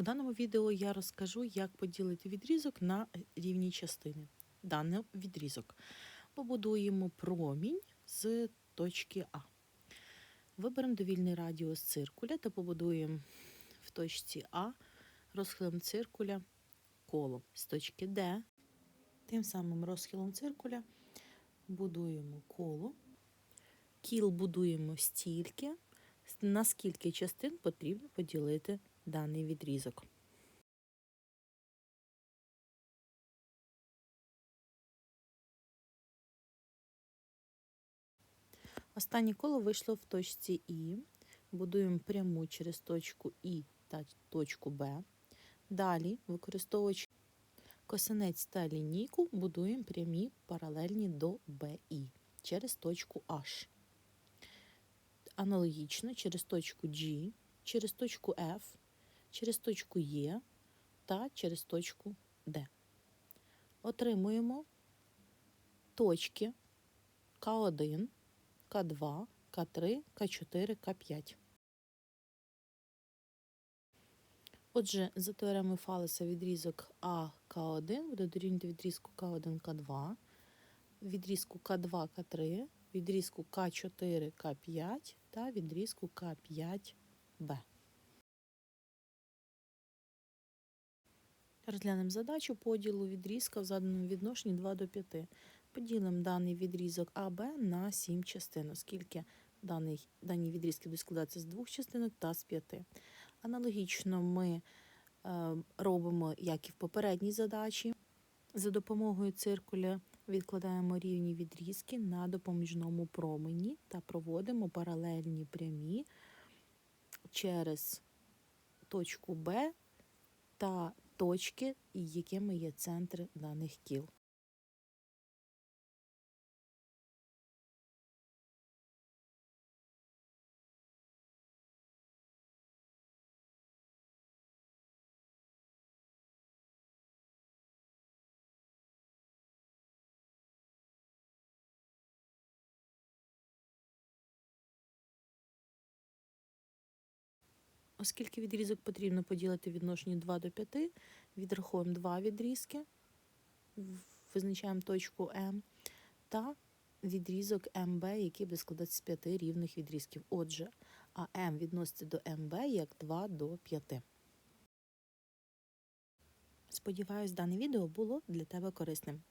У даному відео я розкажу, як поділити відрізок на рівні частини. Даний відрізок побудуємо промінь з точки А. Виберемо довільний радіус циркуля та побудуємо в точці А розхилом циркуля коло з точки Д. Тим самим розхилом циркуля будуємо коло. Кіл будуємо стільки, на скільки частин потрібно поділити даний відрізок. Останнє коло вийшло в точці І. Будуємо пряму через точку І та точку Б. Далі, використовуючи косинець та лінійку, будуємо прямі паралельні до БІ через точку H. Аналогічно через точку G, через точку F, через точку Е та через точку D. Отримуємо точки К1, К2, К3, К4, К5. Отже, за теоремою Фалеса відрізок АК1 буде дорівнювати відрізку К1, К2, відрізку К2, К3, відрізку К4, К5 та відрізку К5Б. Розглянемо задачу поділу відрізка в заданому відношенні 2 до 5. Поділимо даний відрізок АБ на 7 частин, оскільки даний, дані відрізки будуть складатися з двох частинок та з п'яти. Аналогічно ми е, робимо, як і в попередній задачі. За допомогою циркуля відкладаємо рівні відрізки на допоміжному промені та проводимо паралельні прямі через точку Б та точки, і якими є центри даних кіл. Оскільки відрізок потрібно поділити в відношенні 2 до 5, відраховуємо два відрізки, визначаємо точку М та відрізок МБ, який буде складатися з 5 рівних відрізків. Отже, АМ відноситься до МБ як 2 до 5. Сподіваюсь, дане відео було для тебе корисним.